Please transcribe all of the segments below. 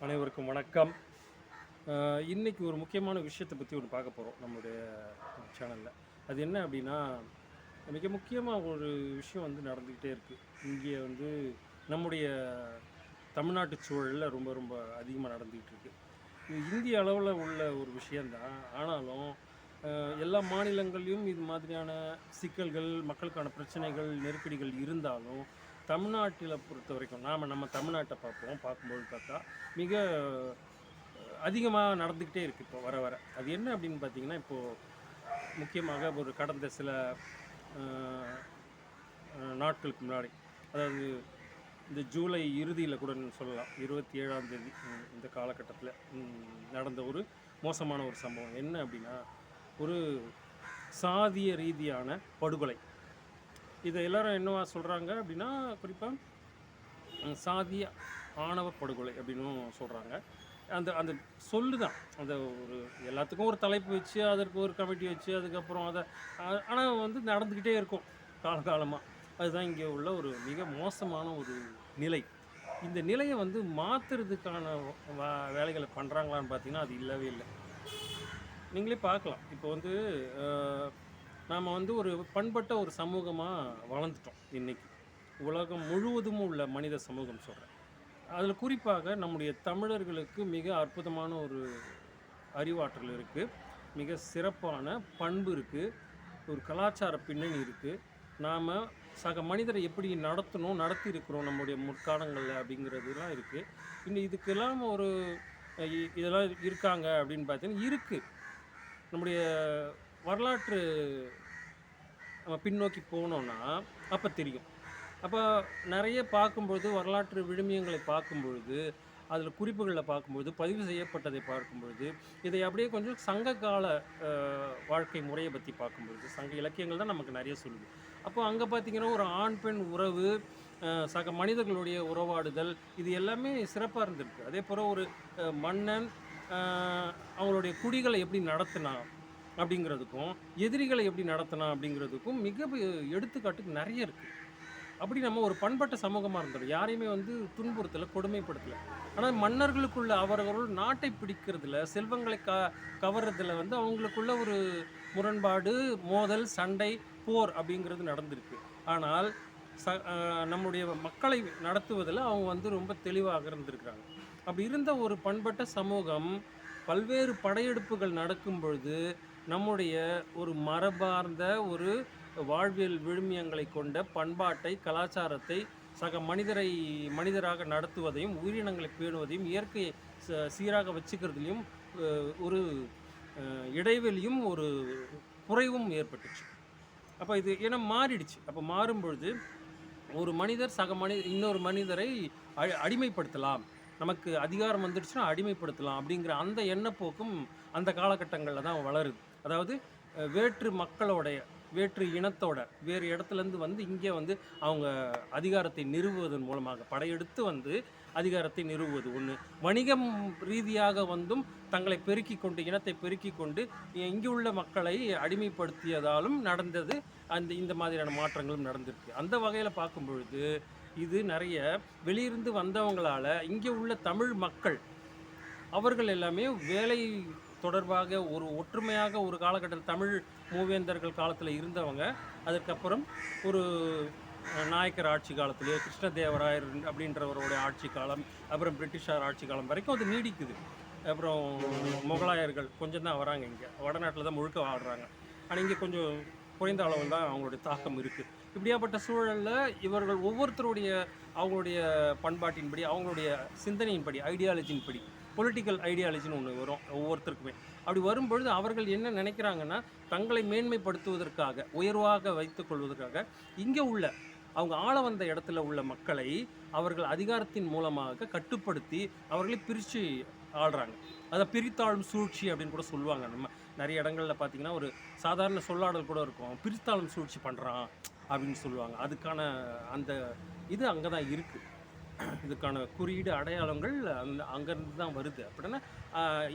அனைவருக்கும் வணக்கம். இன்றைக்கி ஒரு முக்கியமான விஷயத்தை பற்றி ஒன்று பார்க்க போகிறோம் நம்மளுடைய சேனலில் அது என்ன அப்படின்னா மிக முக்கியமாக ஒரு விஷயம் வந்து நடந்துக்கிட்டே இருக்குது இங்கே வந்து நம்முடைய தமிழ்நாட்டு சூழலில் ரொம்ப ரொம்ப அதிகமாக நடந்துக்கிட்டு இருக்குது இது இந்திய அளவில் உள்ள ஒரு விஷயந்தான் ஆனாலும் எல்லா மாநிலங்கள்லையும் இது மாதிரியான சிக்கல்கள் மக்களுக்கான பிரச்சனைகள் நெருக்கடிகள் இருந்தாலும் தமிழ்நாட்டில் பொறுத்த வரைக்கும் நாம் நம்ம தமிழ்நாட்டை பார்ப்போம் பார்க்கும்போது பார்த்தா மிக அதிகமாக நடந்துக்கிட்டே இருக்குது இப்போ வர வர. அது என்ன அப்படின்னு பார்த்தீங்கன்னா இப்போது முக்கியமாக ஒரு கடந்த சில நாட்களுக்கு முன்னாடி அதாவது இந்த ஜூலை இறுதியில் கூட சொல்லலாம் இருபத்தி ஏழாம் தேதி இந்த காலகட்டத்தில் நடந்த ஒரு மோசமான ஒரு சம்பவம். என்ன அப்படின்னா ஒரு சாதிய ரீதியான படுகொலை. இதை எல்லாரும் என்னவா சொல்கிறாங்க அப்படின்னா குறிப்பாக சாதிய ஆணவ படுகொலை அப்படின்னும் சொல்கிறாங்க அந்த அந்த சொல்லு தான் அந்த ஒரு எல்லாத்துக்கும் ஒரு தலைப்பு வச்சு அதற்கு ஒரு கமிட்டி வச்சு அதுக்கப்புறம் அதை ஆனால் வந்து நடந்துக்கிட்டே இருக்கும் காலகாலமாக அதுதான் இங்கே உள்ள ஒரு மிக மோசமான ஒரு நிலை. இந்த நிலையை வந்து மாற்றுறதுக்கான வேலைகளை பண்ணுறாங்களான்னு பார்த்தீங்கன்னா அது இல்லவே இல்லை. நீங்களே பார்க்கலாம். இப்போ வந்து நாம் வந்து ஒரு பண்பட்ட ஒரு சமூகமாக வளர்ந்துட்டோம் இன்றைக்கி உலகம் முழுவதும் உள்ள மனித சமூகம் சொல்கிறேன் அதில் குறிப்பாக நம்முடைய தமிழர்களுக்கு மிக அற்புதமான ஒரு அறிவாற்றல் இருக்குது மிக சிறப்பான பண்பு இருக்குது ஒரு கலாச்சார பின்னணி இருக்குது நாம் சக மனிதரை எப்படி நடத்தணும் நடத்தி இருக்கிறோம் நம்முடைய முற்காலங்களில் அப்படிங்கிறதுலாம் இருக்குது இன்னும் இதுக்கெல்லாம் ஒரு இதெல்லாம் இருக்காங்க அப்படின்னு பார்த்தீங்கன்னா இருக்குது நம்முடைய வரலாற்று நம்ம பின்னோக்கி போனோம்னா அப்போ தெரியும். அப்போ நிறைய பார்க்கும்பொழுது வரலாற்று விழுமியங்களை பார்க்கும்பொழுது அதில் குறிப்புகளில் பார்க்கும்பொழுது பதிவு செய்யப்பட்டதை பார்க்கும்பொழுது இதை அப்படியே கொஞ்சம் சங்க கால வாழ்க்கை முறையை பற்றி பார்க்கும்பொழுது சங்க இலக்கியங்கள் தான் நமக்கு நிறைய சொல்லுது. அப்போ அங்கே பார்த்தீங்கன்னா ஒரு ஆண் பெண் உறவு சக மனிதர்களுடைய உறவாடுதல் இது எல்லாமே சிறப்பாக இருந்திருக்கு. அதே போல் ஒரு மன்னன் அவங்களுடைய குடிகளை எப்படி நடத்தினான் அப்படிங்கிறதுக்கும் எதிரிகளை எப்படி நடத்தலாம் அப்படிங்கிறதுக்கும் மிக எடுத்துக்காட்டுக்கு நிறைய இருக்குது அப்படி நம்ம ஒரு பண்பட்ட சமூகமாக இருந்தோம் யாரையுமே வந்து துன்புறுத்தலை கொடுமைப்படுத்தலை. ஆனால் மன்னர்களுக்குள்ள அவர்கள் நாட்டை பிடிக்கிறதுல செல்வங்களை க கவர்றதுல வந்து அவங்களுக்குள்ள ஒரு முரண்பாடு மோதல் சண்டை போர் அப்படிங்கிறது நடந்திருக்கு. ஆனால் ச நம்முடைய மக்களை நடத்துவதில் அவங்க வந்து ரொம்ப தெளிவாக இருந்திருக்கிறாங்க. அப்படி இருந்த ஒரு பண்பட்ட சமூகம் பல்வேறு படையெடுப்புகள் நடக்கும் பொழுது நம்முடைய ஒரு மரபார்ந்த ஒரு வாழ்வியல் விழுமியங்களை கொண்ட பண்பாட்டை கலாச்சாரத்தை சக மனிதரை மனிதராக நடத்துவதையும் உயிரினங்களை பேணுவதையும் இயற்கையை ச- சீராக வச்சுக்கிறதுலையும் ஒரு இடைவெளியும் ஒரு குறைவும் ஏற்பட்டுச்சு. அப்போ இது ஏன்னா மாறிடுச்சு. அப்போ மாறும்பொழுது ஒரு மனிதர் சக மனி இன்னொரு மனிதரை அடி அடிமைப்படுத்தலாம். நமக்கு அதிகாரம் வந்துடுச்சுன்னா அடிமைப்படுத்தலாம் அப்படிங்கிற அந்த எண்ணப்போக்கும் அந்த காலகட்டங்களில் தான் வளருது. அதாவது வேற்று மக்களோடைய வேற்று இனத்தோட வேறு இடத்துலேருந்து வந்து இங்கே வந்து அவங்க அதிகாரத்தை நிறுவுவதன் மூலமாக படையெடுத்து வந்து அதிகாரத்தை நிறுவுவது ஒன்று வணிகம் ரீதியாக வந்தும் தங்களை பெருக்கி கொண்டு இனத்தை பெருக்கி கொண்டு இங்கே உள்ள மக்களை அடிமைப்படுத்தியதாலும் நடந்தது. அந்த இந்த மாதிரியான மாற்றங்களும் நடந்திருக்கு. அந்த வகையில் பார்க்கும் பொழுது இது நிறைய வெளியிருந்து வந்தவங்களால இங்கே உள்ள தமிழ் மக்கள் அவர்கள் எல்லாமே வேலை தொடர்பாக ஒரு ஒற்றுமையாக ஒரு காலகட்டத்தில் தமிழ் மூவேந்தர்கள் காலத்தில் இருந்தவங்க. அதுக்கப்புறம் ஒரு நாயக்கர் ஆட்சி காலத்திலேயே கிருஷ்ணதேவராயர் அப்படின்றவரோட ஆட்சி காலம் அப்புறம் பிரிட்டிஷார் ஆட்சி காலம் வரைக்கும் அது நீடிக்குது. அப்புறம் முகலாயர்கள் கொஞ்சம் தான் வராங்க இங்கே. வடநாட்டில் தான் முழுக்க ஆடுறாங்க. ஆனால் இங்கே கொஞ்சம் குறைந்த அளவில் தான் அவங்களுடைய தாக்கம் இருக்குது இப்படியாப்பட்ட சூழலில் இவர்கள் ஒவ்வொருத்தருடைய அவங்களுடைய பண்பாட்டின்படி அவங்களுடைய சிந்தனையின்படி ஐடியாலஜியின்படி பொலிட்டிக்கல் ஐடியாலஜின்னு ஒன்று வரும் ஒவ்வொருத்தருக்குமே. அப்படி வரும்பொழுது அவர்கள் என்ன நினைக்கிறாங்கன்னா தங்களை மேன்மைப்படுத்துவதற்காக உயர்வாக வைத்துக் கொள்வதற்காக இங்கே உள்ள அவங்க ஆள வந்த இடத்துல உள்ள மக்களை அவர்கள் அதிகாரத்தின் மூலமாக கட்டுப்படுத்தி அவர்களை பிரித்து ஆடுறாங்க அதை பிரித்தாளும் சூழ்ச்சி அப்படின்னு கூட சொல்லுவாங்க. நம்ம நிறைய இடங்களில் பார்த்தீங்கன்னா ஒரு சாதாரண சொல்லாடல் கூட இருக்கும். பிரித்தாளும் சூழ்ச்சி பண்ணுறான் அப்படின்னு சொல்லுவாங்க. அதுக்கான அந்த இது அங்கே தான் இருக்குது இதுக்கான குறியீடு அடையாளங்கள் அந்த அங்கேருந்து தான் வருது. அப்படின்னா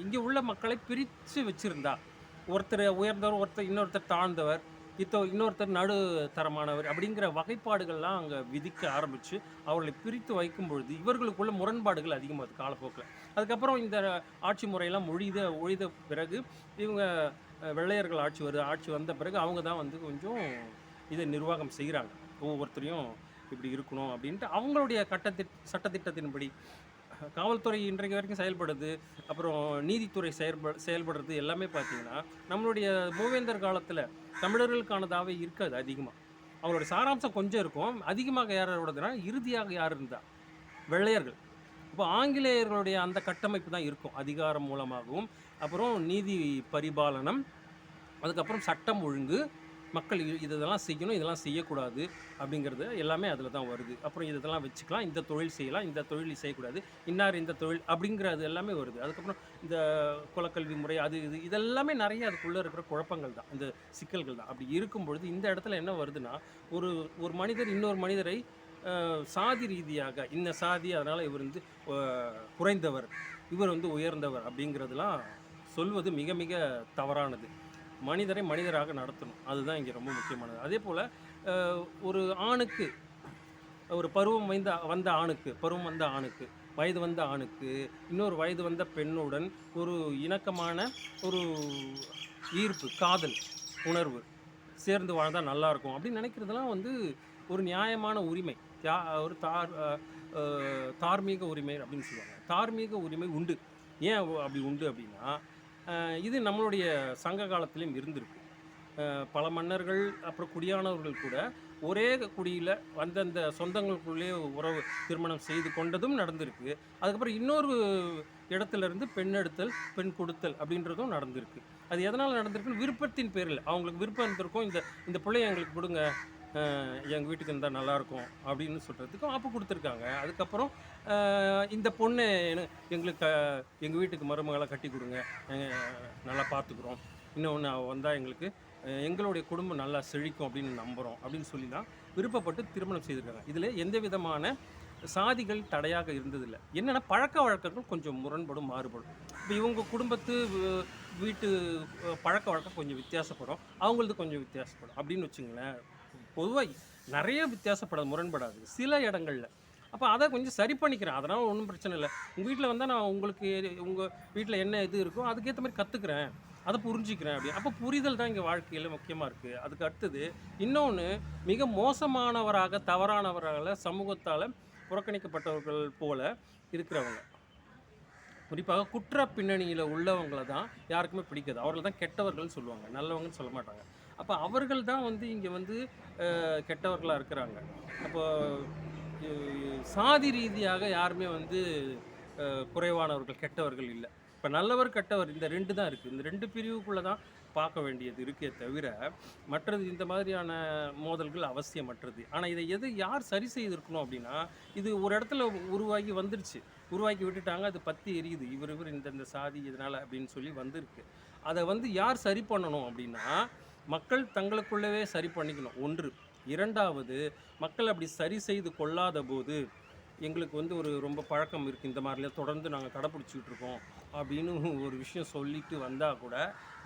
இங்கே உள்ள மக்களை பிரித்து வச்சுருந்தா ஒருத்தர் உயர்ந்தவர் ஒருத்தர் இன்னொருத்தர் தாழ்ந்தவர் இத்தோ இன்னொருத்தர் நடு தரமானவர் அப்படிங்கிற வகைப்பாடுகள்லாம் அங்கே விதிக்க ஆரம்பித்து அவர்களை பிரித்து வைக்கும் பொழுது இவர்களுக்குள்ள முரண்பாடுகள் அதிகமாகுது காலப்போக்கில். அதுக்கப்புறம் இந்த ஆட்சி முறையெல்லாம் ஒழித ஒழித பிறகு இவங்க வெள்ளையர்கள் ஆட்சி வருது ஆட்சி வந்த பிறகு அவங்க தான் வந்து கொஞ்சம் இதை நிர்வாகம் செய்கிறாங்க. ஒவ்வொருத்தரையும் இப்படி இருக்கணும் அப்படின்ட்டு அவங்களுடைய கட்டத்தி சட்டத்திட்டத்தின்படி காவல்துறை இன்றைக்கு வரைக்கும் செயல்படுது அப்புறம் நீதித்துறை செயல்ப செயல்படுறது எல்லாமே பார்த்தீங்கன்னா நம்மளுடைய மூவேந்தர் காலத்தில் தமிழர்களுக்கானதாகவே இருக்காது அதிகமாக அவங்களுடைய சாராம்சம் கொஞ்சம் இருக்கும் அதிகமாக யாரோடதுனா இறுதியாக யார் இருந்தால் வெள்ளையர்கள். இப்போ ஆங்கிலேயர்களுடைய அந்த கட்டமைப்பு தான் இருக்கும் அதிகாரம் மூலமாகவும் அப்புறம் நீதி பரிபாலனம் அதுக்கப்புறம் சட்டம் ஒழுங்கு மக்கள் இது- இதெல்லாம் செய்யணும் இதெல்லாம் செய்யக்கூடாது அப்படிங்கிறது எல்லாமே அதில் தான் வருது. அப்புறம் இதெல்லாம் வச்சுக்கலாம் இந்த தொழில் செய்யலாம் இந்த தொழில் செய்யக்கூடாது இன்னார் இந்த தொழில் அப்படிங்கிறது எல்லாமே வருது. அதுக்கப்புறம் இந்த குலக்கல்வி முறை அது இது இதெல்லாமே நிறைய அதுக்குள்ளே இருக்கிற குழப்பங்கள் தான் இந்த சிக்கல்கள் தான். அப்படி இருக்கும் பொழுது இந்த இடத்துல என்ன வருதுன்னா ஒரு ஒரு மனிதர் இன்னொரு மனிதரை சாதி ரீதியாக இந்த சாதி அதனால் இவர் வந்து குறைந்தவர் இவர் வந்து உயர்ந்தவர் அப்படிங்கிறதுலாம் சொல்வது மிக மிக தவறானது. மனிதரை மனிதராக நடத்தணும். அதுதான் இங்கே ரொம்ப முக்கியமானது. அதே போல் ஒரு ஆணுக்கு ஒரு பருவம் வந்த வந்த ஆணுக்கு பருவம் வந்த ஆணுக்கு வயது வந்த ஆணுக்கு இன்னொரு வயது வந்த பெண்ணுடன் ஒரு இணக்கமான ஒரு ஈர்ப்பு காதல் உணர்வு சேர்ந்து வாழ்ந்தால் நல்லாயிருக்கும் அப்படின்னு நினைக்கிறதுலாம் வந்து ஒரு நியாயமான உரிமை. தியா ஒரு தார் தார்மீக உரிமை அப்படின்னு சொல்லுவாங்க. தார்மீக உரிமை உண்டு. ஏன் அப்படி உண்டு அப்படின்னா இது நம்மளுடைய சங்க காலத்திலையும் இருந்திருக்கு. பல மன்னர்கள் அப்புறம் குடியானவர்கள் கூட ஒரே குடியில் அந்தந்த சொந்தங்களுக்குள்ளே உறவு திருமணம் செய்து கொண்டதும் நடந்திருக்கு. அதுக்கப்புறம் இன்னொரு இடத்துல இருந்து பெண் எடுத்தல் பெண் கொடுத்தல் அப்படின்றதும் நடந்திருக்கு. அது எதனால் நடந்திருக்குன்னு விருப்பத்தின் பேரில். அவங்களுக்கு விருப்பம் இருந்திருக்கும். இந்த இந்த பிள்ளைய எங்களுக்கு கொடுங்க. எங்கள் வீட்டுக்கு இருந்தால் நல்லாயிருக்கும் அப்படின்னு சொல்கிறதுக்கும் அப்பு கொடுத்துருக்காங்க. அதுக்கப்புறம் இந்த பொண்ணு எங்களுக்கு எங்கள் வீட்டுக்கு மருமகளை கட்டி கொடுங்க. நல்லா பார்த்துக்குறோம். இன்னொன்று வந்தால் எங்களுக்கு எங்களுடைய குடும்பம் நல்லா செழிக்கும் அப்படின்னு நம்புகிறோம் அப்படின்னு சொல்லி தான் விருப்பப்பட்டு திருமணம் செய்திருக்காங்க. இதில் எந்த விதமான சாதிகள் தடையாக இருந்ததில்லை. என்னென்னா பழக்க வழக்கங்கள் கொஞ்சம் முரண்படும் மாறுபடும். இப்போ இவங்க குடும்பத்து வீட்டு பழக்க வழக்கம் கொஞ்சம் வித்தியாசப்படும். அவங்களது கொஞ்சம் வித்தியாசப்படும். அப்படின்னு வச்சுங்களேன் பொதுவாக நிறைய வித்தியாசப்படாது முரண்படாது. சில இடங்களில். அப்போ அதை கொஞ்சம் சரி பண்ணிக்கிறேன். அதனால் ஒன்றும் பிரச்சனை இல்லை. உங்கள் வீட்டில் வந்தால் நான் உங்களுக்கு உங்கள் வீட்டில் என்ன இது இருக்கோ அதுக்கேற்ற மாதிரி கற்றுக்குறேன் அதை புரிஞ்சிக்கிறேன் அப்படி அப்போ புரிதல் தான் இங்கே வாழ்க்கையில் முக்கியமாக இருக்குது அதுக்கு அடுத்தது இன்னொன்று மிக மோசமானவராக தவறானவராக சமூகத்தால் புறக்கணிக்கப்பட்டவர்கள் போல இருக்கிறவங்க. குறிப்பாக குற்ற பின்னணியில் உள்ளவங்களை தான் யாருக்குமே பிடிக்காது. அவர்கள் தான் கெட்டவர்கள்னு சொல்லுவாங்க. நல்லவங்கன்னு சொல்ல மாட்டாங்க. அப்போ அவர்கள் தான் வந்து இங்கே வந்து கெட்டவர்களாக இருக்கிறாங்க. அப்போ சாதி ரீதியாக யாருமே வந்து குறைவானவர்கள் கெட்டவர்கள் இல்லை. இப்போ நல்லவர் கெட்டவர் இந்த ரெண்டு தான் இருக்குது இந்த ரெண்டு பிரிவுக்குள்ளே தான் பார்க்க வேண்டியது இருக்கே தவிர மற்றது இந்த மாதிரியான மோதல்கள் அவசியமற்றது. ஆனால் இதை எது யார் சரி செய்திருக்கணும் அப்படின்னா இது ஒரு இடத்துல உருவாகி வந்துருச்சு. உருவாக்கி விட்டுட்டாங்க அது பற்றி எரியுது. இவர் இவர் இந்த இந்த சாதி இதனால் அப்படின்னு சொல்லி வந்திருக்கு. அதை வந்து யார் சரி பண்ணணும் அப்படின்னா மக்கள் தங்களுக்குள்ளவே சரி பண்ணிக்கணும். ஒன்று. இரண்டாவது மக்கள் அப்படி சரி செய்து கொள்ளாத போது எங்களுக்கு வந்து ஒரு ரொம்ப பழக்கம் இருக்குது இந்த மாதிரிலாம் தொடர்ந்து நாங்கள் கடைப்பிடிச்சிக்கிட்டு இருக்கோம் அப்படின்னு ஒரு விஷயம் சொல்லிட்டு வந்தால் கூட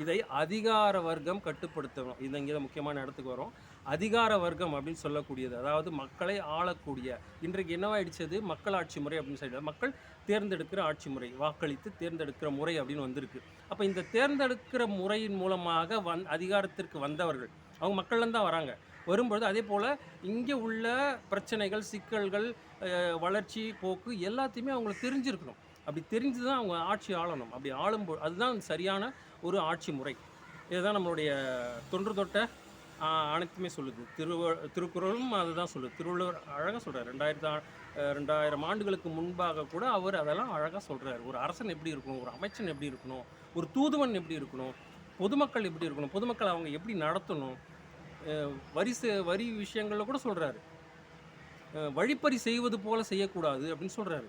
இதை அதிகார வர்க்கம் கட்டுப்படுத்தணும். இது இங்கே தான் முக்கியமான இடத்துக்கு வரும். அதிகார வர்க்கம் அப்படின்னு சொல்லக்கூடியது. அதாவது மக்களை ஆளக்கூடிய இன்றைக்கு என்னவாயிடுச்சது? மக்களாட்சி முறை அப்படின்னு சொல்லி மக்கள் தேர்ந்தெடுக்கிற ஆட்சி முறை வாக்களித்து தேர்ந்தெடுக்கிற முறை அப்படின்னு வந்திருக்கு. அப்போ இந்த தேர்ந்தெடுக்கிற முறையின் மூலமாக வந் அதிகாரத்திற்கு வந்தவர்கள் அவங்க மக்கள்லேருந்து தான் வராங்க. வரும்பொழுது அதே போல் இங்கே உள்ள பிரச்சனைகள் சிக்கல்கள் வளர்ச்சி போக்கு எல்லாத்தையுமே அவங்களுக்கு தெரிஞ்சிருக்கணும். அப்படி தெரிஞ்சு தான் அவங்க ஆட்சி ஆளணும். அப்படி ஆளும்போது அதுதான் சரியான ஒரு ஆட்சி முறை. இதுதான் நம்மளுடைய தொன்று தொட்ட அனைத்துமே சொல்லுது. திருவ திருக்குறளும் அதுதான் சொல்லுது. திருவள்ளுவர் அழகாக சொல்கிறார் ரெண்டாயிரத்து ரெண்டாயிரம் ஆண்டுகளுக்கு முன்பாக கூட அவர் அதெல்லாம் அழகாக சொல்கிறார் ஒரு அரசன் எப்படி இருக்கணும்? ஒரு அமைச்சன் எப்படி இருக்கணும்? ஒரு தூதுவன் எப்படி இருக்கணும்? பொதுமக்கள் எப்படி இருக்கணும்? பொதுமக்கள் அவங்க எப்படி நடத்தணும்? வரி செ- வரி விஷயங்களில் கூட சொல்கிறாரு வழிப்பறி செய்வது போல செய்யக்கூடாது அப்படின்னு சொல்கிறாரு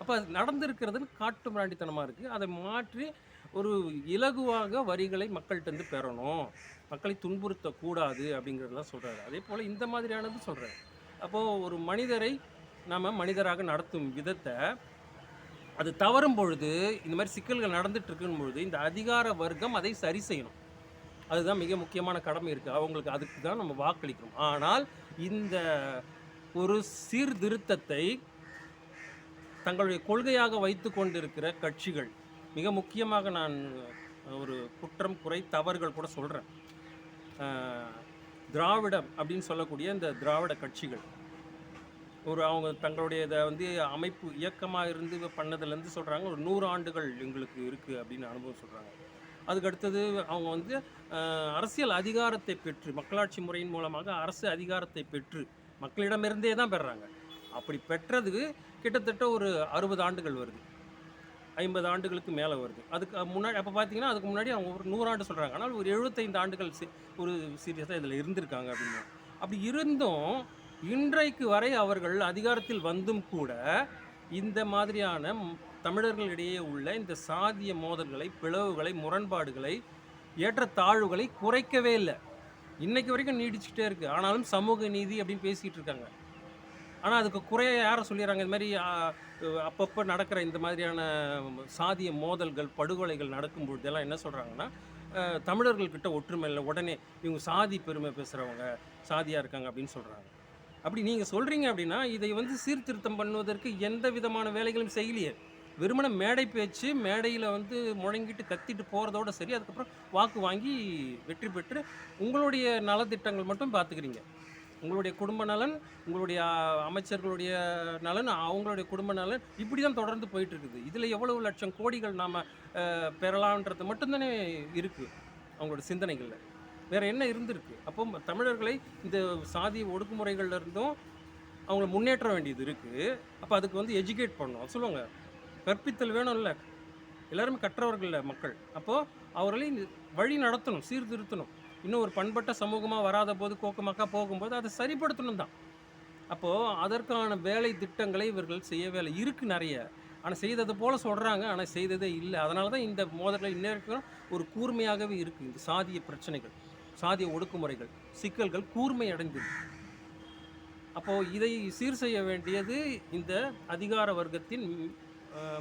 அப்போ அது நடந்திருக்கிறதுன்னு காட்டு மிராண்டித்தனமாக இருக்குது அதை மாற்றி ஒரு இலகுவாக வரிகளை மக்கள்கிட்ட பெறணும். மக்களை துன்புறுத்தக்கூடாது அப்படிங்கிறதெல்லாம் சொல்கிறாரு அதே போல் இந்த மாதிரியானது சொல்கிறாரு அப்போது ஒரு மனிதரை நாம் மனிதராக நடத்தும் விதத்தை அது தவறும் பொழுது இந்த மாதிரி சிக்கல்கள் நடந்துட்டு இருக்கும் பொழுது இந்த அதிகார வர்க்கம் அதை சரி செய்யணும். அதுதான் மிக முக்கியமான கடமை இருக்குது அவங்களுக்கு அதுக்கு தான் நம்ம வாக்களிக்கணும். ஆனால் இந்த ஒரு சீர்திருத்தத்தை தங்களுடைய கொள்கையாக வைத்து கொண்டிருக்கிற கட்சிகள் மிக முக்கியமாக நான் ஒரு குற்றம் குறை தவறுகள் கூட சொல்கிறேன் திராவிடம் அப்படின்னு சொல்லக்கூடிய இந்த திராவிட கட்சிகள். ஒரு அவங்க தங்களுடைய இதை வந்து அமைப்பு இயக்கமாக இருந்து பண்ணதுலேருந்து சொல்கிறாங்க ஒரு நூறு ஆண்டுகள் எங்களுக்கு இருக்குது அப்படின்னு அனுபவம் சொல்கிறாங்க அதுக்கு அடுத்தது அவங்க வந்து அரசியல் அதிகாரத்தை பெற்று மக்களாட்சி முறையின் மூலமாக அரசு அதிகாரத்தை பெற்று மக்களிடமிருந்தே தான் பெறுறாங்க அப்படி பெற்றது கிட்டத்தட்ட ஒரு அறுபது ஆண்டுகள் வருது. ஐம்பது ஆண்டுகளுக்கு மேலே வருது. அதுக்கு முன்னாடி அப்போ பார்த்தீங்கன்னா அதுக்கு முன்னாடி அவங்க ஒரு நூறாண்டு சொல்கிறாங்க ஆனால் ஒரு எழுபத்தைந்து ஆண்டுகள் சி- ஒரு சீரியஸாக இதில் இருந்திருக்காங்க அப்படின்னு. அப்படி இருந்தும் இன்றைக்கு வரை அவர்கள் அதிகாரத்தில் வந்தும் கூட இந்த மாதிரியான தமிழர்களிடையே உள்ள இந்த சாதிய மோதல்களை பிளவுகளை முரண்பாடுகளை ஏற்றத்தாழ்வுகளை குறைக்கவே இல்லை. இன்னைக்கு வரைக்கும் நீடிச்சுக்கிட்டே இருக்குது ஆனாலும் சமூக நீதி அப்படின்னு பேசிக்கிட்டு இருக்காங்க. ஆனால் அதுக்கு குறைய யாரை சொல்லிடுறாங்க? இந்த மாதிரி அப்பப்போ நடக்கிற இந்த மாதிரியான சாதிய மோதல்கள் படுகொலைகள் நடக்கும் பொழுதெல்லாம் என்ன சொல்கிறாங்கன்னா தமிழர்கள்கிட்ட ஒற்றுமை இல்லை. உடனே இவங்க சாதி பெருமை பேசுகிறவங்க சாதியாக இருக்காங்க அப்படின்னு சொல்கிறாங்க அப்படி நீங்கள் சொல்கிறீங்க அப்படின்னா இதை வந்து சீர்திருத்தம் பண்ணுவதற்கு எந்த விதமான வேலைகளும் செய்யலையே. வெறுமன மேடை பேச்சு மேடையில் வந்து முழங்கிட்டு கத்திட்டு போகிறதோட சரி அதுக்கப்புறம் வாக்கு வாங்கி வெற்றி பெற்று உங்களுடைய நலத்திட்டங்கள் மட்டும் பார்த்துக்கிறீங்க. உங்களுடைய குடும்ப நலன் உங்களுடைய அமைச்சர்களுடைய நலன் அவங்களுடைய குடும்ப நலன் இப்படி தான் தொடர்ந்து போயிட்டு இருக்குது இதில் எவ்வளவு லட்சம் கோடிகள் நாம் பெறலான்றது மட்டும்தானே இருக்குது அவங்களோட சிந்தனைகளில். வேறு என்ன இருந்திருக்கு? அப்போ தமிழர்களை இந்த சாதி ஒடுக்குமுறைகள்ல இருந்தும் அவங்கள முன்னேற்ற வேண்டியது இருக்குது அப்போ அதுக்கு வந்து எஜுகேட் பண்ணணும். சொல்லுவாங்க கற்பித்தல் வேணும்ல. எல்லாருமே கற்றவர்கள் மக்கள். அப்போது அவர்களை வழி நடத்தணும் சீர்திருத்தணும். இன்னும் ஒரு பண்பட்ட சமூகமாக வராத போது கோக்கமாக்கா போகும்போது அதை சரிப்படுத்தணும் தான் அப்போது அதற்கான வேலை திட்டங்களை இவர்கள் செய்ய வேலை இருக்குது நிறைய. ஆனால் செய்தது போல் சொல்கிறாங்க ஆனால் செய்ததே இல்லை. அதனால தான் இந்த மோதல்கள் இன்னும் ஒரு கூர்மையாகவே இருக்குது இந்த சாதிய பிரச்சனைகள் சாதிய ஒடுக்குமுறைகள் சிக்கல்கள் கூர்மை அடைந்தது அப்போது இதை சீர் செய்ய வேண்டியது இந்த அதிகார வர்க்கத்தின்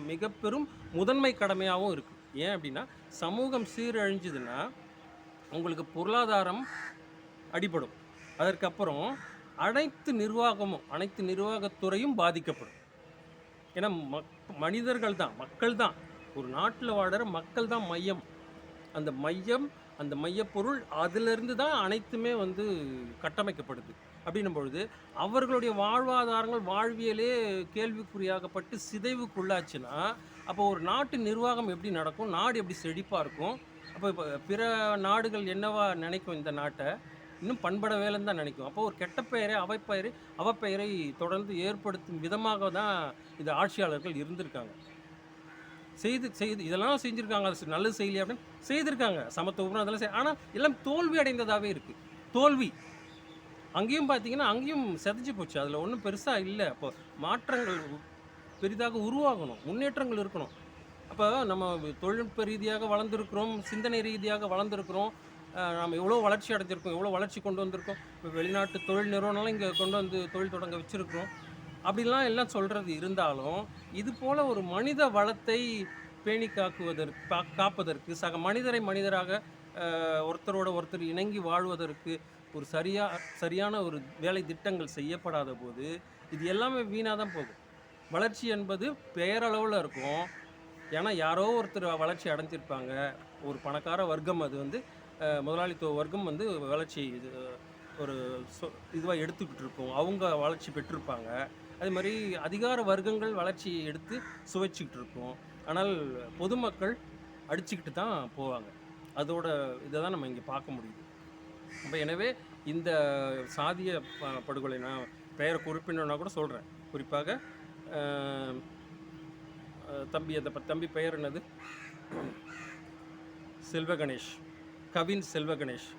மிக பெரும் முதன்மை கடமையாகவும் இருக்குது ஏன் அப்படின்னா சமூகம் சீரழிஞ்சுதுன்னா உங்களுக்கு பொருளாதாரம் அடிபடும். அதற்கப்புறம் அனைத்து நிர்வாகமும் அனைத்து நிர்வாகத்துறையும் பாதிக்கப்படும். ஏன்னா மக் மனிதர்கள் தான் மக்கள் தான். ஒரு நாட்டில் வாடுற மக்கள் தான் மையம். அந்த மையம் அந்த மையப்பொருள் அதிலிருந்து தான் அனைத்துமே வந்து கட்டமைக்கப்படுது. அப்படின்னும் பொழுது அவர்களுடைய வாழ்வாதாரங்கள் வாழ்வியலே கேள்விக்குறியாகப்பட்டு சிதைவுக்குள்ளாச்சுன்னா அப்போ ஒரு நாட்டு நிர்வாகம் எப்படி நடக்கும்? நாடு எப்படி செழிப்பாக இருக்கும்? அப்போ இப்போ பிற நாடுகள் என்னவா நினைக்கும் இந்த நாட்டை? இன்னும் பண்பட வேலைன்னு தான் நினைக்கும். அப்போ ஒரு கெட்ட பெயரை அவைப்பெயரை அவப்பெயரை தொடர்ந்து ஏற்படுத்தும் விதமாக தான் இந்த ஆட்சியாளர்கள் இருந்திருக்காங்க. செய்து செய்து இதெல்லாம் செஞ்சுருக்காங்க. அது நல்லது செய்யலையே அப்படின்னு செய்திருக்காங்க. சமத்துவம் அதெல்லாம் செய் ஆனால் எல்லாம் தோல்வி அடைந்ததாகவே இருக்குது தோல்வி. அங்கேயும் பார்த்தீங்கன்னா அங்கேயும் செதஞ்சு போச்சு. அதில் ஒன்றும் பெருசாக இல்லை. அப்போ மாற்றங்கள் பெரிதாக உருவாகணும். முன்னேற்றங்கள் இருக்கணும். அப்போ நம்ம தொழில்நுட்ப ரீதியாக வளர்ந்துருக்கிறோம் சிந்தனை ரீதியாக வளர்ந்துருக்கிறோம். நம்ம எவ்வளோ வளர்ச்சி அடைஞ்சிருக்கோம் எவ்வளோ வளர்ச்சி கொண்டு வந்திருக்கோம். இப்போ வெளிநாட்டு தொழில் நிறுவனம்லாம் இங்கே கொண்டு வந்து தொழில் தொடங்க வச்சுருக்கிறோம். அப்படிலாம் எல்லாம் சொல்கிறது இருந்தாலும் இது போல் ஒரு மனித வளத்தை பேணி காக்குவதற்கு பா- காப்பதற்கு சக மனிதரை மனிதராக ஒருத்தரோட ஒருத்தர் இணங்கி வாழ்வதற்கு ஒரு சரியா சரியான ஒரு வேலை திட்டங்கள் செய்யப்படாத போது இது எல்லாமே வீணாக தான் போகும். வளர்ச்சி என்பது பெயரளவில் இருக்கும். ஏன்னா யாரோ ஒருத்தர் வளர்ச்சி அடைஞ்சிருப்பாங்க. ஒரு பணக்கார வர்க்கம் அது வந்து முதலாளித்துவ வர்க்கம் வந்து வளர்ச்சி இது ஒரு இதுவாக எடுத்துக்கிட்டு இருக்கும் அவங்க வளர்ச்சி பெற்றிருப்பாங்க. அதே மாதிரி அதிகார வர்க்கங்கள் வளர்ச்சி எடுத்து சுவைச்சிக்கிட்டு இருக்கும் ஆனால் பொதுமக்கள் அடிச்சுக்கிட்டு தான் போவாங்க. அதோட இதை தான் நம்ம இங்கே பார்க்க முடியுது. அப்போ எனவே இந்த சாதிய படுகொலை நான் பெயரை குறிப்பிடணும்னா கூட சொல்கிறேன் குறிப்பாக தம்பி அந்த தம்பி பெயர் என்னது? செல்வ கணேஷ் கவின் செல்வ கணேஷ்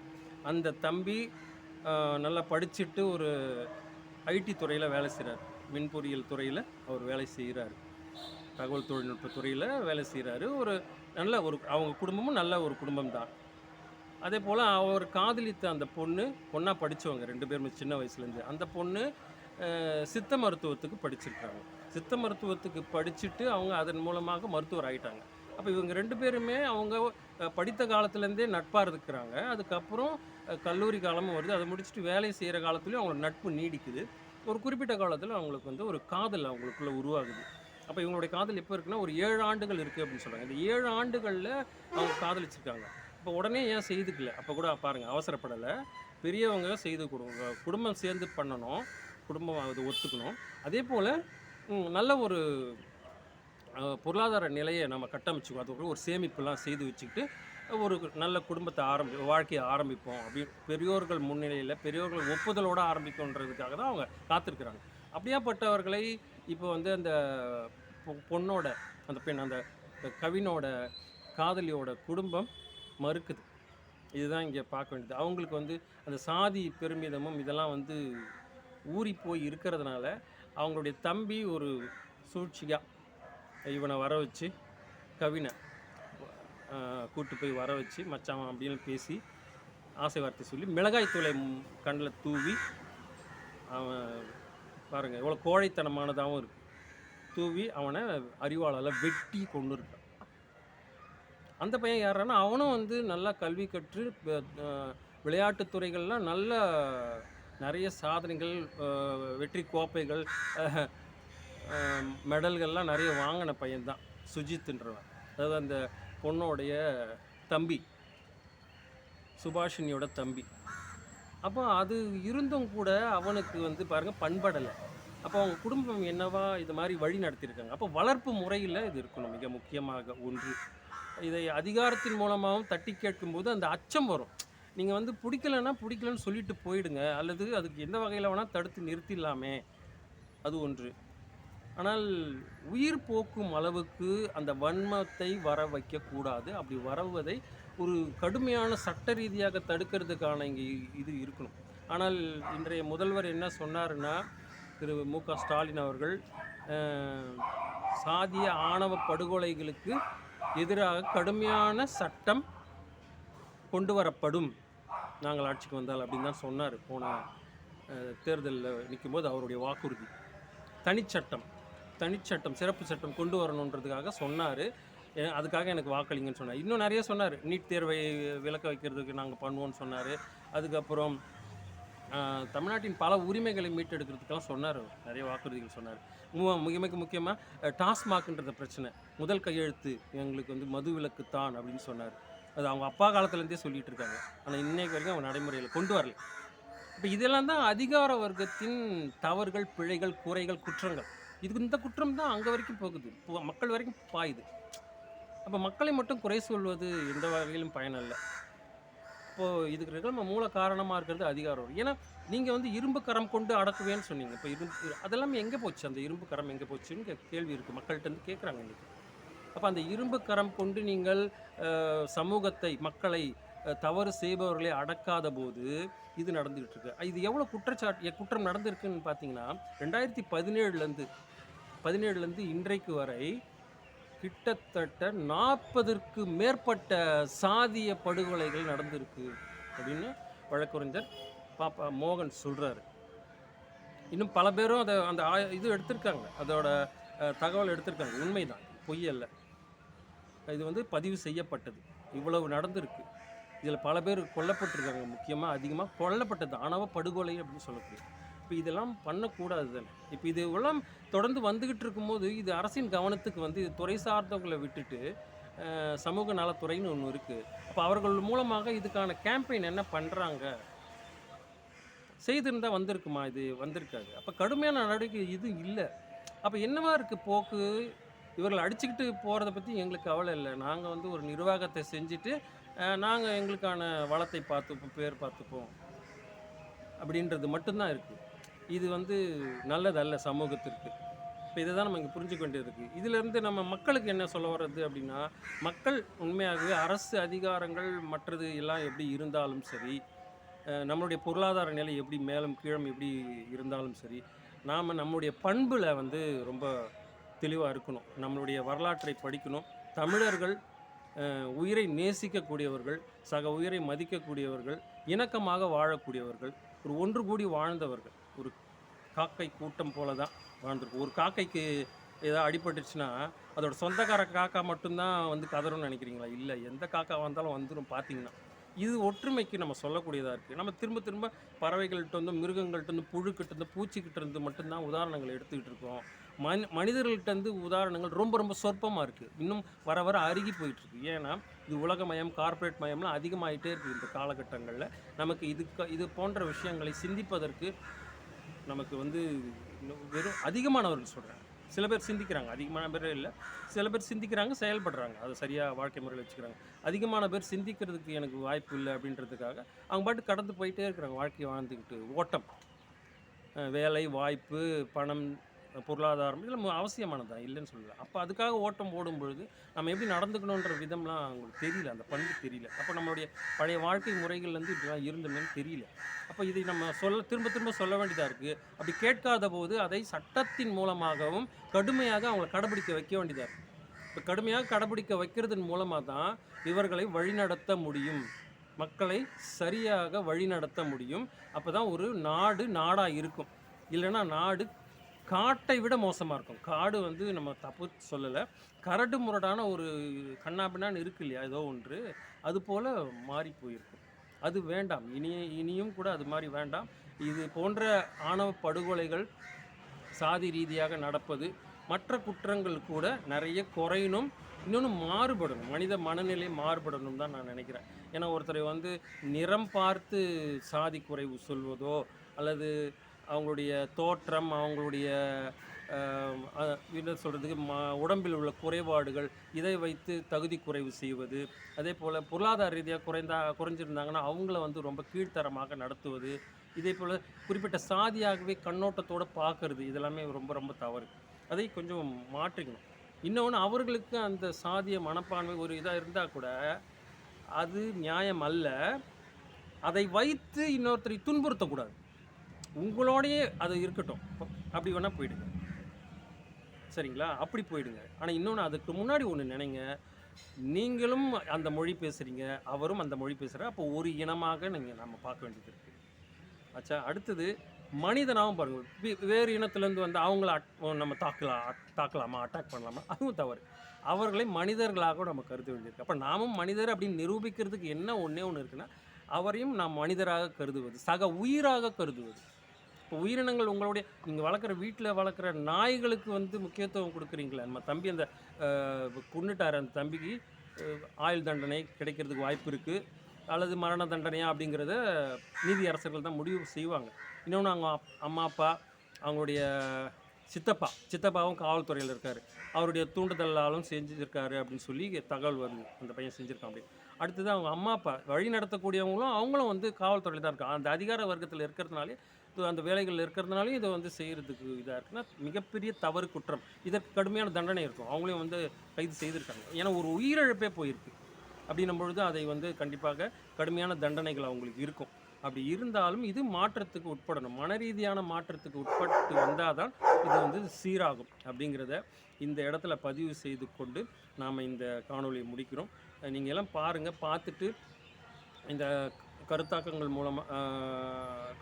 அந்த தம்பி நல்லா படிச்சுட்டு ஒரு ஐடி துறையில் வேலை செய்கிறார் மின்பொறியியல் துறையில் அவர் வேலை செய்கிறார் தகவல் தொழில்நுட்ப துறையில் வேலை செய்கிறாரு ஒரு நல்ல ஒரு அவங்க குடும்பமும் நல்ல ஒரு குடும்பம் தான். அதே போல் அவர் காதலித்த அந்த பொண்ணு பொண்ணாக படித்தவங்க ரெண்டு பேருமே சின்ன வயசுலேருந்து அந்த பொண்ணு சித்த மருத்துவத்துக்கு படிச்சிருக்காங்க. சித்த மருத்துவத்துக்கு படிச்சுட்டு அவங்க அதன் மூலமாக மருத்துவர் ஆகிட்டாங்க அப்போ இவங்க ரெண்டு பேருமே அவங்க படித்த காலத்துலேருந்தே நட்பாக இருக்கிறாங்க. அதுக்கப்புறம் கல்லூரி காலமும் வருது. அதை முடிச்சுட்டு வேலை செய்கிற காலத்துலேயும் அவங்களோட நட்பு நீடிக்குது. ஒரு குறிப்பிட்ட காலத்தில் அவங்களுக்கு வந்து ஒரு காதல் அவங்களுக்குள்ள உருவாகுது. அப்போ இவங்களுடைய காதல் எப்போ இருக்குன்னா ஒரு ஏழு ஆண்டுகள் இருக்குது அப்படின்னு சொல்கிறாங்க இந்த ஏழு ஆண்டுகளில் அவங்க காதலிச்சிருக்காங்க. இப்போ உடனே ஏன் செய்துக்கல? அப்போ கூட பாருங்கள் அவசரப்படலை. பெரியவங்க செய்து கொடுங்க குடும்பம் சேர்ந்து பண்ணணும். குடும்பம் அதை ஒத்துக்கணும். அதே போல் நல்ல ஒரு பொருளாதார நிலையை நம்ம கட்டமைச்சுக்கோ அதுக்கு ஒரு சேமிப்புலாம் செய்து வச்சுக்கிட்டு ஒரு நல்ல குடும்பத்தை ஆரம்பி வாழ்க்கையை ஆரம்பிப்போம். அப்படி பெரியோர்கள் முன்னிலையில் பெரியோர்கள் ஒப்புதலோடு ஆரம்பிக்கும்ன்றதுக்காக தான் அவங்க காத்திருக்கிறாங்க. அப்படியாப்பட்டவர்களை இப்போ வந்து அந்த பொ- பொண்ணோட அந்த பெண் அந்த கவினோட காதலியோட குடும்பம் மறுக்குது. இதுதான் இங்கே பார்க்க வேண்டியது. அவங்களுக்கு வந்து அந்த சாதி பெருமிதமும் இதெல்லாம் வந்து ஊறி போய் இருக்கிறதுனால அவங்களுடைய தம்பி ஒரு சூழ்ச்சியாக இவனை வர வச்சு கவினை கூட்டு போய் வர வச்சு மச்சான் அப்படின்னு பேசி ஆசை வார்த்தை சொல்லி மிளகாய் தூளை கண்ணில் தூவி அவன் பாருங்கள் எவ்வளோ கோழைத்தனமானதாகவும் இருக்கு. தூவி அவனை அறிவாளால் வெட்டி கொண்டு இருக்கான். அந்த பையன் யாருன்னா அவனும் வந்து நல்லா கல்வி கற்று ப- விளையாட்டுத் துறைகள்லாம் நல்ல நிறைய சாதனைகள் வெற்றி கோப்பைகள் மெடல்கள்லாம் நிறைய வாங்கின பையன்தான் சுஜித்ன்றவன் அதாவது அந்த பொண்ணோடைய தம்பி சுபாஷினியோட தம்பி. அப்போ அது இருந்தும் கூட அவனுக்கு வந்து பாருங்கள் பண்படலை. அப்போ அவங்க குடும்பம் என்னவா இது மாதிரி வழி நடத்தியிருக்காங்க. அப்போ வளர்ப்பு முறையில் இது இருக்கணும் மிக முக்கியமாக ஒன்று. இதை அதிகாரத்தின் மூலமாகவும் தட்டி கேட்கும்போது அந்த அச்சம் வரும். நீங்கள் வந்து பிடிக்கலன்னா பிடிக்கலன்னு சொல்லிட்டு போயிடுங்க. அல்லது அதுக்கு எந்த வகையில் வேணால் தடுத்து நிறுத்திடலாமே. அது ஒன்று. ஆனால் உயிர் போக்கும் அளவுக்கு அந்த வன்மத்தை வர வைக்கக்கூடாது. அப்படி வரவுவதை ஒரு கடுமையான சட்ட ரீதியாக தடுக்கிறதுக்கான இங்கே இது இருக்கணும். ஆனால் இன்றைய முதல்வர் என்ன சொன்னாருன்னா திரு. மு. க. ஸ்டாலின் அவர்கள் சாதிய ஆணவ படுகொலைகளுக்கு எதிராக கடுமையான சட்டம் கொண்டு வரப்படும். நாங்கள் ஆட்சிக்கு வந்தால் அப்படின்னு தான் சொன்னார். போன தேர்தலில் நிற்கும்போது அவருடைய வாக்குறுதி. தனிச்சட்டம் தனிச்சட்டம் சிறப்பு சட்டம் கொண்டு வரணுன்றதுக்காக சொன்னார். அதுக்காக எனக்கு வாக்களிங்கன்னு சொன்னார். இன்னும் நிறைய சொன்னார். நீட் தேர்வை விளக்க வைக்கிறதுக்கு நாங்கள் பண்ணுவோம்னு சொன்னார். அதுக்கப்புறம் தமிழ்நாட்டின் பல உரிமைகளை மீட்டெடுக்கிறதுக்கெல்லாம் சொன்னார் நிறைய வாக்குறுதிகள் சொன்னார். மிக மிக முக்கியமாக டாஸ்மாக்ன்றத பிரச்சனை. முதல் கையெழுத்து எங்களுக்கு வந்து மது விலக்கு தான் அப்படின்னு சொன்னார். அது அவங்க அப்பா காலத்துலேருந்தே சொல்லிட்டு இருக்காங்க ஆனால் இன்னைக்கு வரைக்கும் அவங்க நடைமுறையில் கொண்டு வரல. இப்போ இதெல்லாம் தான் அதிகார வர்க்கத்தின் தவறுகள் பிழைகள் குறைகள் குற்றங்கள். இதுக்கு இந்த குற்றம் தான் அங்கே வரைக்கும் போகுது. மக்கள் வரைக்கும் பாயுது. அப்போ மக்களை மட்டும் குறை சொல்வது எந்த வகையிலும் பயனல்ல இப்போது இதுக்கு நிகழ்வு மூல காரணமாக இருக்கிறது அதிகாரம். ஏன்னா நீங்கள் வந்து இரும்பு கரம் கொண்டு அடக்குவேன்னு சொன்னீங்க. இப்போ இரும்பு அதெல்லாம் எங்கே போச்சு? அந்த இரும்பு கரம் எங்கே போச்சுன்னு கேள்வி இருக்குது மக்கள்கிட்ட வந்து கேட்குறாங்க இன்றைக்கி அப்போ அந்த இரும்பு கரம் கொண்டு நீங்கள் சமூகத்தை மக்களை தவறு செய்பவர்களை அடக்காத போது இது நடந்துகிட்டு இருக்கு. இது எவ்வளோ குற்றச்சாட்டு எ- குற்றம் நடந்திருக்குன்னு பார்த்தீங்கன்னா ரெண்டாயிரத்தி பதினேழுலேருந்து பதினேழுலேருந்து இன்றைக்கு வரை கிட்டத்தட்ட நாற்பதற்கு மேற்பட்ட சாதிய படுகொலைகள் நடந்திருக்கு அப்படின்னு வழக்கறிஞர் பாப்பா மோகன் சொல்கிறாரு இன்னும் பல பேரும் அதை அந்த இது எடுத்திருக்காங்க. அதோட தகவல் எடுத்திருக்காங்க. உண்மைதான். பொய் அல்ல. இது வந்து பதிவு செய்யப்பட்டது. இவ்வளவு நடந்திருக்கு. இதில் பல பேர் கொல்லப்பட்டிருக்காங்க முக்கியமாக அதிகமாக கொல்லப்பட்டது. ஆணவ படுகொலை அப்படின்னு சொல்லக்கூடிய. இப்போ இதெல்லாம் பண்ணக்கூடாது தானே. இப்போ இது எல்லாம் தொடர்ந்து வந்துக்கிட்டு இருக்கும்போது இது அரசின் கவனத்துக்கு வந்து இது துறை சார்ந்தவங்களை விட்டுட்டு சமூக நலத்துறைன்னு ஒன்று இருக்குது அப்போ அவர்கள் மூலமாக இதுக்கான கேம்பெயின் என்ன பண்ணுறாங்க செய்திருந்தால் வந்திருக்குமா? இது வந்திருக்காது. அப்போ கடுமையான நடவடிக்கை இது இல்லை. அப்போ என்னவா இருக்குது போக்கு? இவர்கள் அடிச்சுக்கிட்டு போகிறத பற்றி எங்களுக்கு கவலை இல்லை. நாங்கள் வந்து ஒரு நிர்வாகத்தை செஞ்சுட்டு நாங்கள் எங்களுக்கான வளத்தை பார்த்துப்போம் பேர் பார்த்துப்போம். அப்படின்றது மட்டும்தான் இருக்குது இது வந்து நல்லதல்ல சமூகத்திற்கு. இப்போ இதை தான் நம்ம இங்கே புரிஞ்சுக்க வேண்டியிருக்கு இருக்குது இதிலேருந்து நம்ம மக்களுக்கு என்ன சொல்ல வர்றது அப்படின்னா மக்கள் உண்மையாகவே அரசு அதிகாரங்கள் மற்றது எல்லாம் எப்படி இருந்தாலும் சரி நம்மளுடைய பொருளாதார நிலை எப்படி மேலும் கீழும் எப்படி இருந்தாலும் சரி நாம் நம்முடைய பண்பில் வந்து ரொம்ப தெளிவாக இருக்கணும். நம்மளுடைய வரலாற்றை படிக்கணும். தமிழர்கள் உயிரை நேசிக்கக்கூடியவர்கள் சக உயிரை மதிக்கக்கூடியவர்கள் இணக்கமாக வாழக்கூடியவர்கள் ஒரு ஒன்று கூடி வாழ்ந்தவர்கள். ஒரு காக்கை கூட்டம் போல தான் வாழ்ந்திருக்கும். ஒரு காக்கைக்கு ஏதாவது அடிபட்டுச்சுன்னா அதோட சொந்தக்கார காக்கா மட்டும்தான் வந்து கதறும்னு நினைக்கிறீங்களா? இல்லை எந்த காக்கா வந்தாலும் வந்துடும் பார்த்தீங்கன்னா. இது ஒற்றுமைக்கு நம்ம சொல்லக்கூடியதாக இருக்குது நம்ம திரும்ப திரும்ப பறவைகள்கிட்ட வந்து மிருகங்கள்கிட்ட வந்து புழுக்கிட்ட இருந்து பூச்சிக்கிட்ட இருந்து மட்டும்தான் உதாரணங்கள் எடுத்துக்கிட்டு இருக்கோம். மனி மனிதர்கள்ட்ட வந்து உதாரணங்கள் ரொம்ப ரொம்ப சொற்பமாக இருக்குது இன்னும் வர வர அருகி போயிட்டுருக்கு ஏன்னா இது உலகமயம் கார்ப்பரேட் மயம்லாம் அதிகமாகிட்டே இருக்குது இந்த காலகட்டங்களில். நமக்கு இதுக்கு இது போன்ற விஷயங்களை சிந்திப்பதற்கு நமக்கு வந்து வெறும் அதிகமானவர்கள் சொல்கிறாங்க சில பேர் சிந்திக்கிறாங்க. அதிகமான பேர் இல்லை. சில பேர் சிந்திக்கிறாங்க செயல்படுறாங்க. அதை சரியாக வாழ்க்கை முறையில் வச்சுக்கிறாங்க. அதிகமான பேர் சிந்திக்கிறதுக்கு எனக்கு வாய்ப்பு இல்லை அப்படின்றதுக்காக அவங்க பாட்டு கடந்து போயிட்டே இருக்கிறாங்க. வாழ்க்கையை வாழ்ந்துக்கிட்டு. ஓட்டம். வேலை வாய்ப்பு பணம் பொருளாதாரம் இதில் அவசியமானது? தான் இல்லைன்னு சொல்லல. அப்போ அதுக்காக ஓட்டம் போடும் பொழுது நம்ம எப்படி நடந்துக்கணுன்ற விதம்லாம் அவங்களுக்கு தெரியல. அந்த பண்பு தெரியல. அப்போ நம்மளுடைய பழைய வாழ்க்கை முறைகள்லேருந்து இப்படிலாம் இருந்தோம்னு தெரியல. அப்போ இதை நம்ம சொல்ல திரும்ப திரும்ப சொல்ல வேண்டியதாக இருக்குது அப்படி கேட்காத போது அதை சட்டத்தின் மூலமாகவும் கடுமையாக அவங்களை கடைபிடிக்க வைக்க வேண்டியதாக இருக்குது இப்போ கடுமையாக கடைபிடிக்க வைக்கிறதன் மூலமாக தான் இவர்களை வழிநடத்த முடியும். மக்களை சரியாக வழிநடத்த முடியும். அப்போ தான் ஒரு நாடு நாடாக இருக்கும். இல்லைன்னா நாடு காட்டை விட மோசமாக இருக்கும். காடு வந்து நம்ம தப்பு சொல்லலை. கரடு முரடான ஒரு கண்ணாபின்னான்னு இருக்கு இல்லையா? ஏதோ ஒன்று. அது போல் மாறி போயிருக்கும். அது வேண்டாம். இனி இனியும் கூட அது மாதிரி வேண்டாம். இது போன்ற ஆணவ படுகொலைகள் சாதி ரீதியாக நடப்பது மற்ற குற்றங்கள் கூட நிறைய குறையணும். இன்னொன்று மாறுபடணும். மனித மனநிலை மாறுபடணும் தான் நான் நினைக்கிறேன். ஏன்னா ஒருத்தரை வந்து நிறம் பார்த்து சாதி குறைவு சொல்வதோ அல்லது அவங்களுடைய தோற்றம் அவங்களுடைய என்ன சொல்கிறதுக்கு ம உடம்பில் உள்ள குறைபாடுகள் இதை வைத்து தகுதி குறைவு செய்வது அதே போல் பொருளாதார ரீதியாக குறைந்தா குறைஞ்சிருந்தாங்கன்னா அவங்கள வந்து ரொம்ப கீழ்த்தரமாக நடத்துவது இதே போல் குறிப்பிட்ட சாதியாகவே கண்ணோட்டத்தோடு பார்க்கறது இதெல்லாமே ரொம்ப ரொம்ப தவறு. அதை கொஞ்சம் மாற்றிக்கணும். இன்னொன்று அவர்களுக்கு அந்த சாதிய மனப்பான்மை ஒரு இதாக இருந்தால் கூட அது நியாயம் அல்ல. அதை வைத்து இன்னொருத்தரை துன்புறுத்தக்கூடாது. உங்களோடையே அது இருக்கட்டும். அப்படி வேணால் போயிடுங்க. சரிங்களா? அப்படி போயிடுங்க. ஆனால் இன்னொன்று அதுக்கு முன்னாடி ஒன்று நினைங்க. நீங்களும் அந்த மொழி பேசுகிறீங்க அவரும் அந்த மொழி பேசுகிறார் அப்போ ஒரு இனமாக நீங்கள் நம்ம பார்க்க வேண்டியது இருக்குது ஆச்சா அடுத்தது மனிதனாகவும் பாருங்கள் வேறு இனத்துலேருந்து வந்து அவங்கள அட் நம்ம தாக்கலாம் தாக்கலாமா அட்டாக் பண்ணலாமா? அதுவும் தவறு. அவர்களை மனிதர்களாக நம்ம கருத வேண்டியிருக்கு. அப்போ நாமும் மனிதர் அப்படின்னு நிரூபிக்கிறதுக்கு என்ன ஒன்றே ஒன்று இருக்குன்னா அவரையும் நாம் மனிதராக கருதுவது சக உயிராக கருதுவது. இப்போ உயிரினங்கள் உங்களுடைய நீங்கள் வளர்க்குற வீட்டில் வளர்க்குற நாய்களுக்கு வந்து முக்கியத்துவம் கொடுக்குறீங்களா? நம்ம தம்பி அந்த கொண்டுட்டார் அந்த தம்பிக்கு ஆயுள் தண்டனை கிடைக்கிறதுக்கு வாய்ப்பு இருக்குது அல்லது மரண தண்டனையா அப்படிங்கிறத நீதி அரசர்கள் தான் முடிவு செய்வாங்க. இன்னொன்று அவங்க அம்மா அப்பா அவங்களுடைய சித்தப்பா சித்தப்பாவும் காவல்துறையில் இருக்கார். அவருடைய தூண்டுதலாலும் செஞ்சுருக்காரு அப்படின்னு சொல்லி தகவல் வருது. அந்த பையன் செஞ்சுருக்கான் அப்படின்னு. அடுத்தது அவங்க அம்மா அப்பா வழி நடத்தக்கூடியவங்களும் அவங்களும் வந்து காவல்துறையில் தான் இருக்காங்க. அந்த அதிகார வர்க்கத்தில் இருக்கிறதுனாலே அந்த வேலைகளில் இருக்கிறதுனாலையும் இதை வந்து செய்கிறதுக்கு இதாக இருக்குன்னா மிகப்பெரிய தவறு குற்றம். இதற்கு கடுமையான தண்டனை இருக்கும். அவங்களையும் வந்து கைது செய்திருக்காங்க. ஏன்னா ஒரு உயிரிழப்பே போயிருக்கு. அப்படின்னும் பொழுது அதை வந்து கண்டிப்பாக கடுமையான தண்டனைகள் அவங்களுக்கு இருக்கும். அப்படி இருந்தாலும் இது மாற்றத்துக்கு உட்படணும். மன ரீதியான மாற்றத்துக்கு உட்பட்டு வந்தால் தான் இது வந்து சீராகும் அப்படிங்கிறத இந்த இடத்துல பதிவு செய்து கொண்டு நாம் இந்த காணொலியை முடிக்கிறோம். நீங்கள் எல்லாம் பாருங்கள் பார்த்துட்டு இந்த கருத்தாக்கங்கள் மூலமாக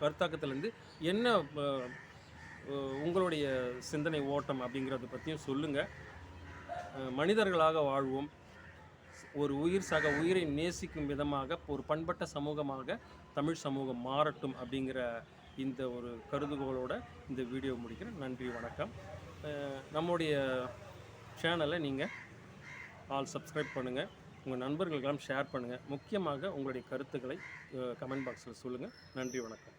கருத்தாக்கத்திலேருந்து என்ன உங்களுடைய சிந்தனை ஓட்டம் அப்படிங்கிறத பற்றியும் சொல்லுங்கள் மனிதர்களாக வாழ்வோம். ஒரு உயிர் சக உயிரை நேசிக்கும் விதமாக ஒரு பண்பட்ட சமூகமாக தமிழ் சமூகம் மாறட்டும் அப்படிங்கிற இந்த ஒரு கருதுகோளோட இந்த வீடியோ முடிக்கிறேன். நன்றி வணக்கம். நம்முடைய சேனலை நீங்கள் ஆல் சப்ஸ்கிரைப் பண்ணுங்கள் உங்கள் நண்பர்களுக்கெல்லாம் ஷேர் பண்ணுங்கள் முக்கியமாக உங்களுடைய கருத்துக்களை கமெண்ட் பாக்ஸில் சொல்லுங்கள் நன்றி வணக்கம்.